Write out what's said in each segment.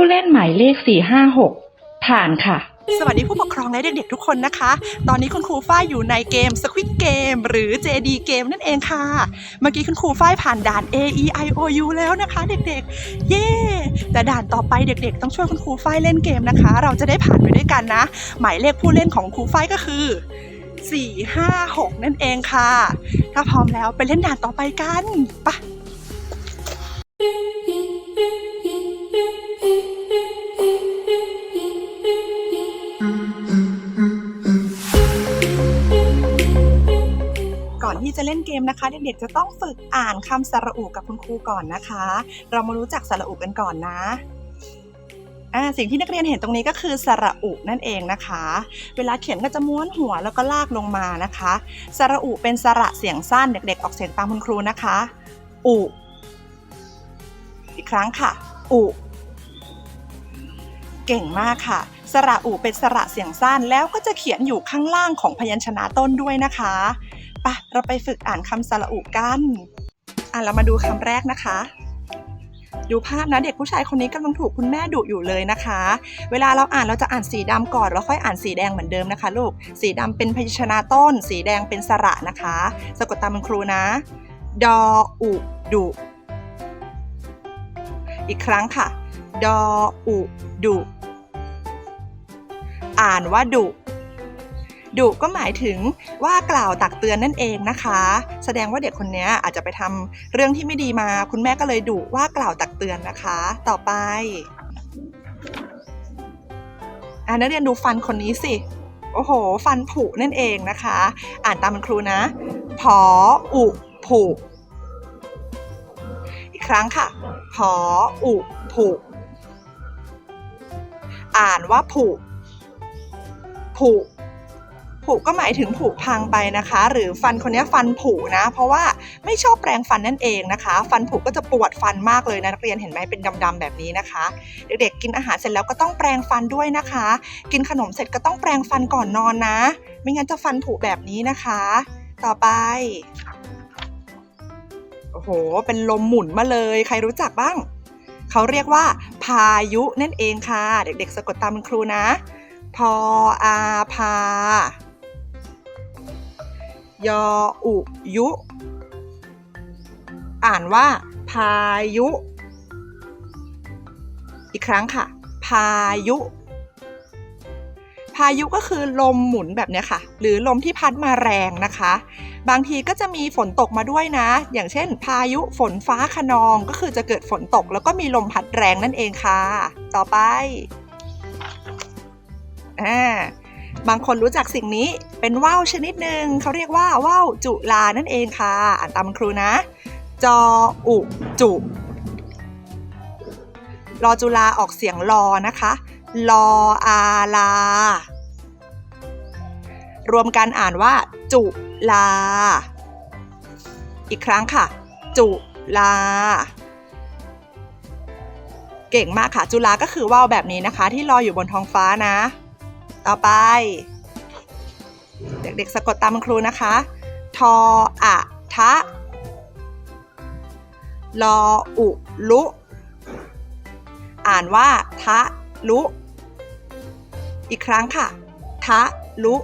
ผู้เล่นหมายเลข 456 ผ่านค่ะ สวัสดีผู้ปกครองและเด็กๆทุกคนนะคะ ตอนนี้คุณครูฝ้ายอยู่ในเกม Squid Game หรือ JD Game นั่นเองค่ะ เมื่อกี้คุณครูฝ้ายผ่านด่าน A E I O U แล้วนะคะเด็กๆ เย้ แต่ด่านต่อไปเด็กๆ ต้องช่วยคุณครูฝ้ายเล่นเกมนะคะ เราจะได้ผ่านไปด้วยกันนะ หมายเลขผู้เล่นของครูฝ้ายก็คือ 4 5 6 นั่นเองค่ะ ถ้าพร้อมแล้วไปเล่นด่านต่อไปกันไปะ อนที่จะเล่นเกมนะคะ เด็กๆจะต้องฝึกอ่านคำสระอุกับคุณครูก่อนนะคะ เรามารู้จักสระอุกันก่อนนะสิ่งที่นักเรียนเห็นตรงนี้ก็คือสระอุนั่นเองนะคะ เวลาเขียนก็จะม้วนหัวแล้วก็ลากลงมานะคะ สระอุเป็นสระเสียงสั้นเด็กๆ ออกเสียงตามคุณครูนะคะ อุ อีกครั้งค่ะ อุ เก่งมากค่ะ สระอุเป็นสระเสียงสั้นแล้วก็จะเขียนอยู่ข้างล่างของพยัญชนะต้นด้วยนะคะะเราไปฝึกอ่านคำสระอุกัน อะเรามาดูคำแรกนะคะ ดูภาพนะเด็กผู้ชายคนนี้กำลังถูกคุณแม่ดุอยู่เลยนะคะ เวลาเราอ่านเราจะอ่านสีดำก่อนแล้วค่อยอ่านสีแดงเหมือนเดิมนะคะ ลูก สีดำเป็นพยัญชนะต้น สีแดงเป็นสระนะคะ สะกดตามคุณครูนะ ดออุดุ อีกครั้งค่ะ ดออุดุ อ่านว่าดุ ดุก็หมายถึงว่ากล่าวตักเตือนนั่นเองนะคะ แสดงว่าเด็กคนนี้อาจจะไปทำเรื่องที่ไม่ดีมา คุณแม่ก็เลยดุว่ากล่าวตักเตือนนะคะ ต่อไปอ่านักเรียนดูฟันคนนี้สิ โอ้โห ฟันผุนั่นเองนะคะ อ่านตามคุณครูนะ ผอ อุผุ อีกครั้งค่ะ ผอ อุผุ อ่านว่าผุ ผุ ผุก็หมายถึงผุพังไปนะคะ หรือฟันคนนี้ฟันผุนะ เพราะว่าไม่ชอบแปรงฟันนั่นเองนะคะ ฟันผุก็จะปวดฟันมากเลยนะนักเรียนเห็นไหมเป็นดำๆแบบนี้นะคะ เด็กๆกินอาหารเสร็จแล้วก็ต้องแปรงฟันด้วยนะคะ กินขนมเสร็จก็ต้องแปรงฟันก่อนนอนนะ ไม่งั้นจะฟันผุแบบนี้นะคะ ต่อไปโอ้โห เป็นลมหมุนมาเลย ใครรู้จักบ้าง เขาเรียกว่า พายุนั่นเองค่ะ เด็กๆ สะกดตามคุณครูนะ พออาพา ยออุยุ อ่านว่า พายุ อีกครั้งค่ะ พายุ พายุก็คือลมหมุนแบบเนี้ยค่ะ หรือลมที่พัดมาแรงนะคะ บางทีก็จะมีฝนตกมาด้วยนะ อย่างเช่น พายุฝนฟ้าคะนองก็คือจะเกิดฝนตก แล้วก็มีลมพัดแรงนั่นเองค่ะ ต่อไปอ่า บางคนรู้จักสิ่งนี้เป็นว่าวชนิดหนึ่งเขาเรียกว่าว่าวจุลานั่นเองค่ะ อ่านตามครูนะ จออุจุรอจุลาออกเสียงรอนะคะลออาลา รวมกันอ่านว่า จุลา อีกครั้งค่ะ จุลา เก่งมากค่ะ จุลาก็คือว่าวแบบนี้นะคะ ที่ลอยอยู่บนท้องฟ้านะ ต่อไป เด็กๆสะกดตามครูนะคะ ทออะทะลออุลุ อ่านว่า ทะลุ อีกครั้งค่ะ ทะลุ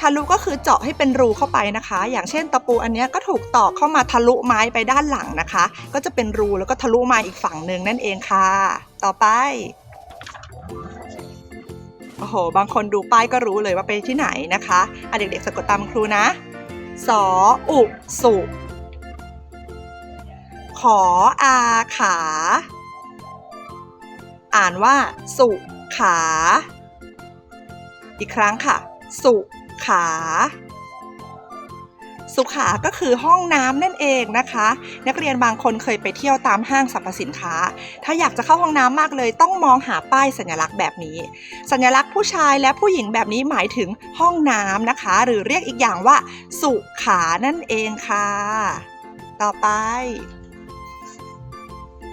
ทะลุก็คือเจาะให้เป็นรูเข้าไปนะคะ อย่างเช่นตะปูอันนี้ก็ถูกตอกเข้ามาทะลุไม้ไปด้านหลังนะคะ ก็จะเป็นรูแล้วก็ทะลุมาอีกฝั่งหนึ่งนั่นเองค่ะ ต่อไป โอ้โห บางคนดูป้ายก็รู้เลยว่าไปที่ไหนนะคะอะเด็กๆสะกดตามครูนะสออุสุขออาขา อ่านว่า สุขา อีกครั้งค่ะ สุขา สุขาก็คือห้องน้ำนั่นเองนะคะ นักเรียนบางคนเคยไปเที่ยวตามห้างสรรพสินค้า ถ้าอยากจะเข้าห้องน้ำมากเลย ต้องมองหาป้ายสัญลักษณ์แบบนี้ สัญลักษณ์ผู้ชายและผู้หญิงแบบนี้หมายถึงห้องน้ำนะคะ หรือเรียกอีกอย่างว่า สุขานั่นเองค่ะ ต่อไป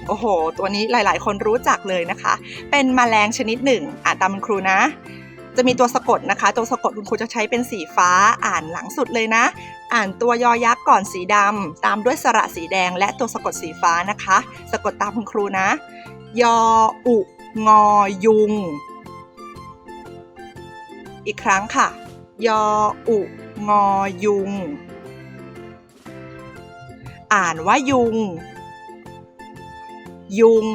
โอ้โห ตัวนี้หลาย ๆ คนรู้จักเลยนะคะ เป็นแมลงชนิดหนึ่ง อ่านตามคุณครูนะ จะมีตัวสะกดนะคะ ตัวสะกดคุณครูจะใช้เป็นสีฟ้าอ่านหลังสุดเลยนะ อ่านตัวยอยักษ์ก่อนสีดำตามด้วยสระสีแดง และตัวสะกดสีฟ้านะคะ สะกดตามคุณครูนะ ยออุงอยุง อีกครั้งค่ะ ยออุงอยุง อ่านว่ายุง ยุง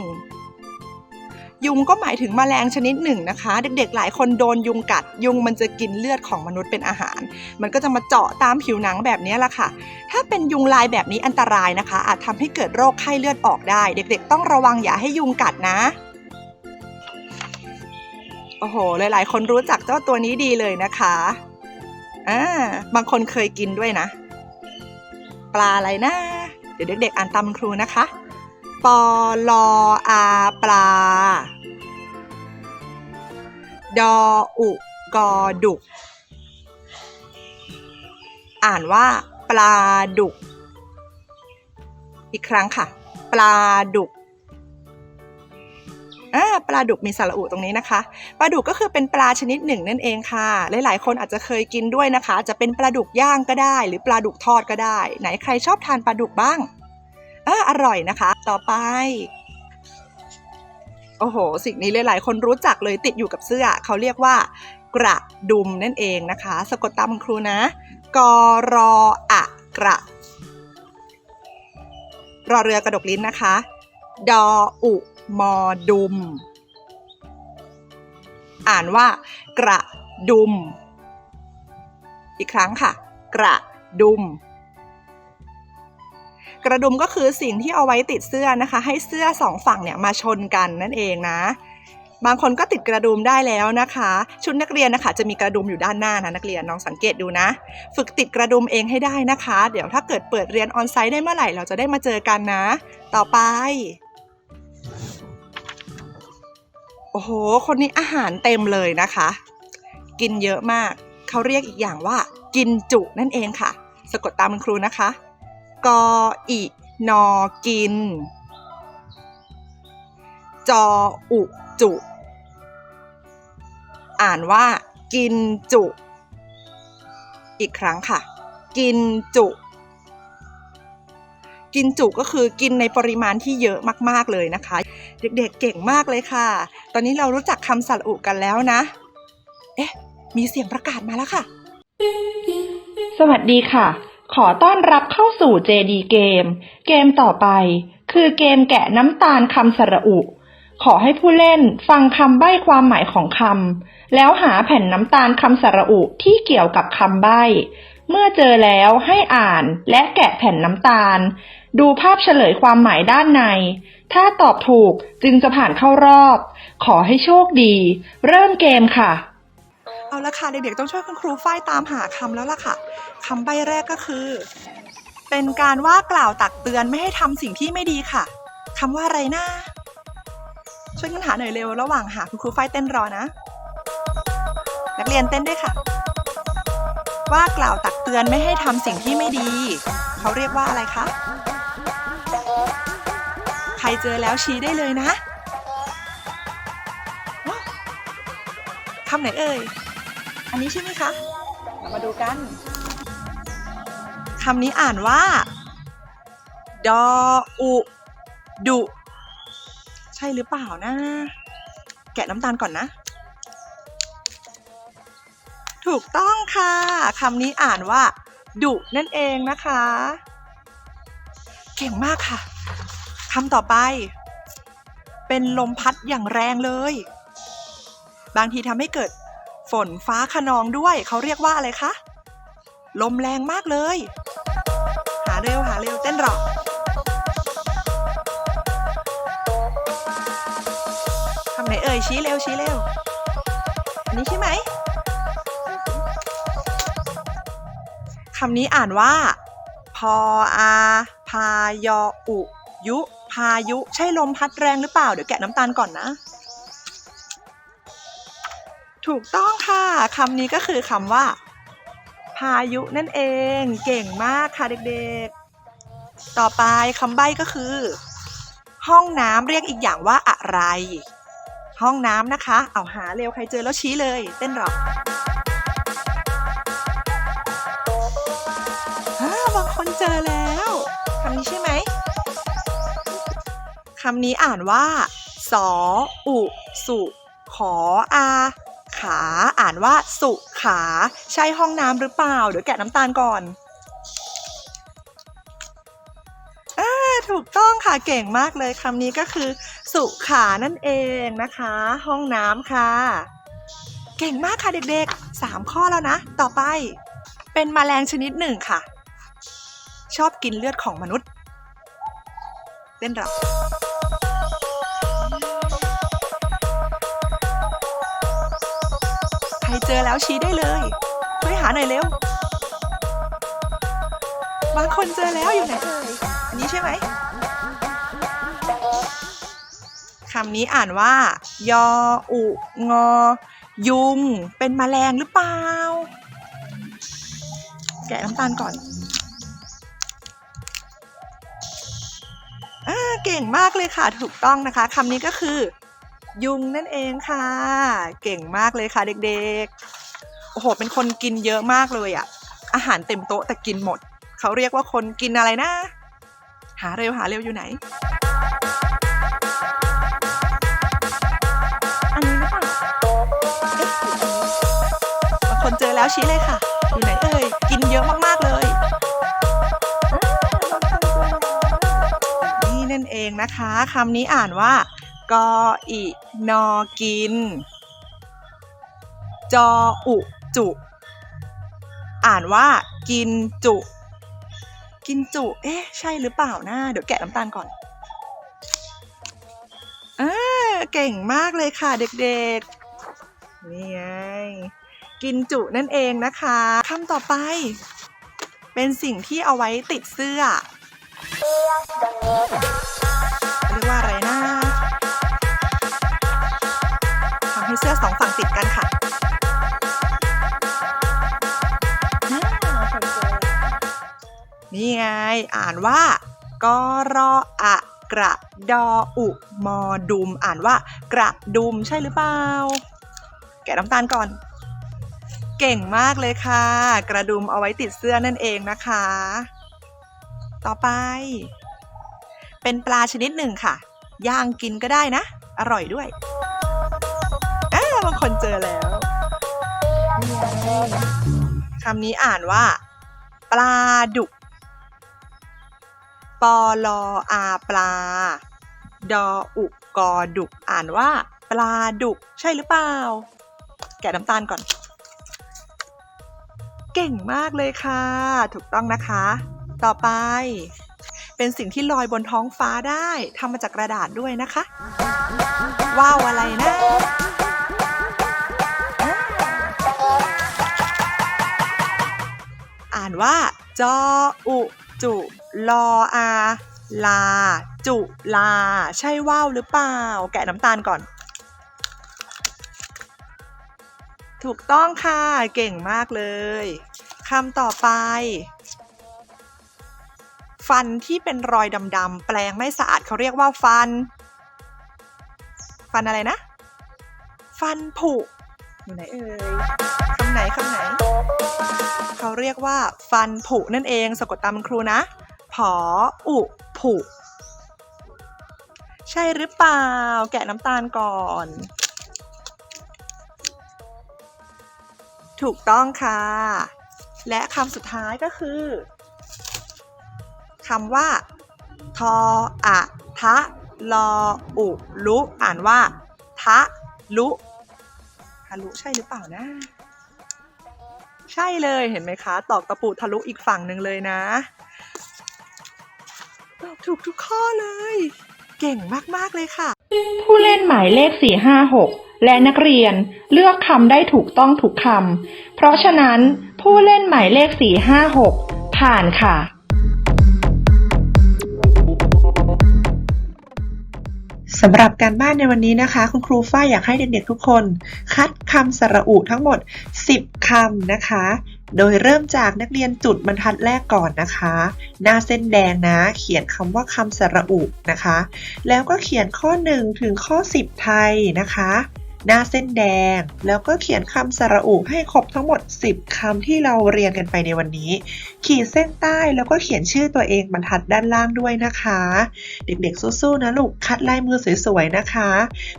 ยุงก็หมายถึงแมลงชนิดหนึ่งนะคะ เด็กๆ หลายคนโดนยุงกัด ยุงมันจะกินเลือดของมนุษย์เป็นอาหาร มันก็จะมาเจาะตามผิวหนังแบบนี้แหละค่ะ ถ้าเป็นยุงลายแบบนี้อันตรายนะคะ อาจทำให้เกิดโรคไข้เลือดออกได้ เด็กๆ ต้องระวังอย่าให้ยุงกัดนะโอ้โหหลายๆ คนรู้จักเจ้าตัวนี้ดีเลยนะคะอ่าบางคนเคยกินด้วยนะ ปลาอะไรนะ เดี๋ยวเด็กๆ อ่านตามครูนะคะ ปอลออาปลา ดออุกอดุก อ่านว่า ปลาดุก อีกครั้งค่ะ ปลาดุกอ่าปลาดุกมีสระอุตรงนี้นะคะ ปลาดุกก็คือเป็นปลาชนิดหนึ่งนั่นเองค่ะ หลาย ๆ คนอาจจะเคยกินด้วยนะคะ จะเป็นปลาดุกย่างก็ได้ หรือปลาดุกทอดก็ได้ ไหนใครชอบทานปลาดุกบ้าง อ่าอร่อยนะคะ ต่อไป โอ้โห สิ่งนี้หลายๆ คนรู้จักเลยติดอยู่กับเสื้อ เขาเรียกว่า กระดุมนั่นเองนะคะ สะกดตามคุณครูนะ กรออะกระ รอเรือกระดกลิ้นนะคะ ดออุมอดุม อ่านว่า กระดุม อีกครั้งค่ะ กระดุม กระดุมก็คือสิ่งที่เอาไว้ติดเสื้อนะคะ ให้เสื้อสองฝั่งเนี่ยมาชนกันนั่นเองนะ บางคนก็ติดกระดุมได้แล้วนะคะ ชุดนักเรียนนะคะ จะมีกระดุมอยู่ด้านหน้านะนักเรียนลองสังเกตดูนะ ฝึกติดกระดุมเองให้ได้นะคะ เดี๋ยวถ้าเกิดเปิดเรียนออนไซต์ได้เมื่อไหร่เราจะได้มาเจอกันนะ ต่อไปโอ้โห คนนี้อาหารเต็มเลยนะคะ กินเยอะมาก เขาเรียกอีกอย่างว่า กินจุนั่นเองค่ะ สะกดตามคุณครูนะคะ กออินอกิน จออุจุ อ่านว่า กินจุ อีกครั้งค่ะ กินจุ กินจุก็คือกินในปริมาณที่เยอะมาก ๆ เลยนะคะ เด็กๆเก่งมากเลยค่ะ ตอนนี้เรารู้จักคำสระอุกันแล้วนะ เอ๊ะ มีเสียงประกาศมาแล้วค่ะ สวัสดีค่ะ ขอต้อนรับเข้าสู่ JD เกม เกมต่อไป คือเกมแกะน้ำตาลคำสระอุ ขอให้ผู้เล่นฟังคำใบ้ความหมายของคำ แล้วหาแผ่นน้ำตาลคำสระอุที่เกี่ยวกับคำใบ้ เมื่อเจอแล้วให้อ่านและแกะแผ่นน้ำตาล ดูภาพเฉลยความหมายด้านใน ถ้าตอบถูกจึงจะผ่านเข้ารอบ ขอให้โชคดี เริ่มเกมค่ะ เอาละค่ะเด็กๆต้องช่วยคุณครูฝ้ายตามหาคำแล้วล่ะค่ะคำใบแรกก็คือ เป็นการว่ากล่าวตักเตือนไม่ให้ทำสิ่งที่ไม่ดีค่ะคำว่าอะไรนะช่วยกันหาหน่อยเร็วระหว่างหาคุณครูฝ้ายเต้นรอนะ นักเรียนเต้นด้วยค่ะ ว่ากล่าวตักเตือนไม่ให้ทำสิ่งที่ไม่ดี เขาเรียกว่าอะไรคะใครเจอแล้วชี้ได้เลยนะคำไหนเอ่ย อันนี้ใช่ไหมคะ เรามาดูกันคำนี้อ่านว่า ดออุดุ ใช่หรือเปล่านะ แกะน้ำตาลก่อนนะ ถูกต้องค่ะคำนี้อ่านว่า ดุนั่นเองนะคะ เก่งมากค่ะคำต่อไป เป็นลมพัดอย่างแรงเลย บางทีทำให้เกิด ฝนฟ้าขนองด้วย เขาเรียกว่าอะไรคะ ลมแรงมากเลย หาเร็วหาเร็วเต้นรอคำไหนเอ่ยชี้เร็วชี้เร็ว อันนี้ใช่ไหมคำนี้อ่านว่า พออาพายออุ ยุ พายุ ใช่ลมพัดแรงหรือเปล่า เดี๋ยวแกะน้ำตาลก่อนนะ ถูกต้องค่ะคำนี้ก็คือคำว่า พายุนั่นเอง เก่งมากค่ะเด็กๆ ต่อไปคำใบ้ก็คือ ห้องน้ำเรียกอีกอย่างว่าอะไร ห้องน้ำนะคะ เอาหาเร็วใครเจอแล้วชี้เลย เต้นหรอกบางคนเจอแล้วคำนี้ใช่ไหมคำนี้อ่านว่าสออุ สุ ขออา ขา อ่านว่าสุขา ใช่ห้องน้ำหรือเปล่า เดี๋ยวแกะน้ำตาลก่อนอถูกต้องค่ะเก่งมากเลยคำนี้ก็คือ สุขานั่นเองนะคะ ห้องน้ำค่ะ เก่งมากค่ะเด็กๆสามข้อแล้วนะ ต่อไป เป็นแมลงชนิดหนึ่งค่ะ ชอบกินเลือดของมนุษย์เต้นรำ เจอแล้วชี้ได้เลยช่วยหาหน่อยเร็ว บางคนเจอแล้วอยู่ไหนเอ่ยอันนี้ใช่ไหมคำนี้อ่านว่า ยออุงอ ยุง เป็นแมลงหรือเปล่า แกะน้ำตาลก่อนอ่าเก่งมากเลยค่ะถูกต้องนะคะคำนี้ก็คือ ยุงนั่นเองค่ะ เก่งมากเลยค่ะเด็กๆ โอ้โห เป็นคนกินเยอะมากเลยอะอาหารเต็มโต๊ะแต่กินหมด เขาเรียกว่าคนกินอะไรนะ หาเร็วหาเร็วอยู่ไหน อันนี้หรือเปล่าเอ๊ะบางคนเจอแล้วชี้เลยค่ะ อยู่ไหนเอ่ย กินเยอะมากๆเลย นี่นั่นเองนะคะคำนี้อ่านว่า กออินอกิน จออุจุ อ่านว่ากินจุ กินจุ เอ๊ะ ใช่หรือเปล่านะ เดี๋ยวแกะน้ำตาลก่อนอ่าเก่งมากเลยค่ะเด็กๆ นี่ไง กินจุนั่นเองนะคะคำต่อไป เป็นสิ่งที่เอาไว้ติดเสื้อเรียกว่าอะไรนะ นี่ไง อ่านว่ากรออะกระดออุมอดุม อ่านว่ากระดุมใช่หรือเปล่า แกะน้ำตาลก่อน เก่งมากเลยค่ะ กระดุมเอาไว้ติดเสื้อนั่นเองนะคะ ต่อไป เป็นปลาชนิดหนึ่งค่ะ ย่างกินก็ได้นะ อร่อยด้วยอ่าบางคนเจอแล้ว คำนี้อ่านว่า ปลาดุก ปอลออาปลา ดออุกอดุก อ่านว่า ปลาดุก ใช่หรือเปล่า แกะน้ำตาลก่อน เก่งมากเลยค่ะ ถูกต้องนะคะ ต่อไป เป็นสิ่งที่ลอยบนท้องฟ้าได้ทำมาจากกระดาษด้วยนะคะว่าวอะไรนะอ่านว่า จออุจุ ลออา ลา จุลา ใช่ว่าวหรือเปล่า แกะน้ำตาลก่อน ถูกต้องค่ะ เก่งมากเลยคำต่อไป ฟันที่เป็นรอยดำๆแปลงไม่สะอาดเขาเรียกว่าฟัน ฟันอะไรนะ ฟันผุอยู่ไหนเอ่ยคำไหนคำไหน เขาเรียกว่า ฟันผุนั่นเองสะกดตามคุณครูนะ ผออุผุ ใช่หรือเปล่า แกะน้ำตาลก่อน ถูกต้องค่ะ และคำสุดท้ายก็คือคำว่า ทออะทะลออุลุอ่านว่า ทะลุทะลุใช่หรือเปล่านะ ใช่เลยเห็นไหมคะ ตอกตะปูทะลุอีกฝั่งหนึ่งเลยนะ ถูกทุกข้อเลย เก่งมาก ๆ เลยค่ะ ผู้เล่นหมายเลข 456 และนักเรียนเลือกคำได้ถูกต้องทุกคำ เพราะฉะนั้นผู้เล่นหมายเลข 456 ผ่านค่ะสำหรับการบ้านในวันนี้นะคะ คุณครูฝ้ายอยากให้เด็กๆทุกคน คัดคำสระอุทั้งหมด 10คำนะคะ โดยเริ่มจากนักเรียนจุดบรรทัดแรกก่อนนะคะ หน้าเส้นแดงนะ เขียนคำว่าคำสระอุนะคะ แล้วก็เขียนข้อ 1 ถึงข้อ 10 ไทยนะคะ หน้าเส้นแดง แล้วก็เขียนคำสระอุให้ครบทั้งหมด 10 คำที่เราเรียนกันไปในวันนี้ ขีดเส้นใต้แล้วก็เขียนชื่อตัวเองบรรทัดด้านล่างด้วยนะคะ เด็กๆสู้ๆนะลูกคัดลายมือสวยๆนะคะ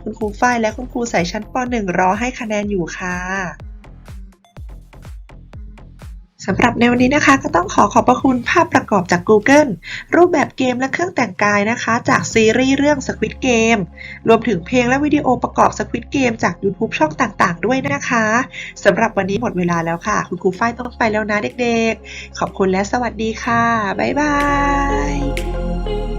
คุณครูฝ้ายและคุณครูสายชั้นป .1 รอให้คะแนนอยู่ค่ะ สำหรับในวันนี้นะคะก็ต้องขอขอบพระคุณภาพประกอบจาก Google รูปแบบเกมและเครื่องแต่งกายนะคะ จากซีรีส์เรื่อง Squid Game รวมถึงเพลงและวิดีโอประกอบ Squid Game จาก YouTube ช่องต่างๆ ด้วยนะคะสำหรับวันนี้หมดเวลาแล้วค่ะ คุณครูฝ้ายต้องไปแล้วนะเด็กๆ ขอบคุณและสวัสดีค่ะ บ๊ายบาย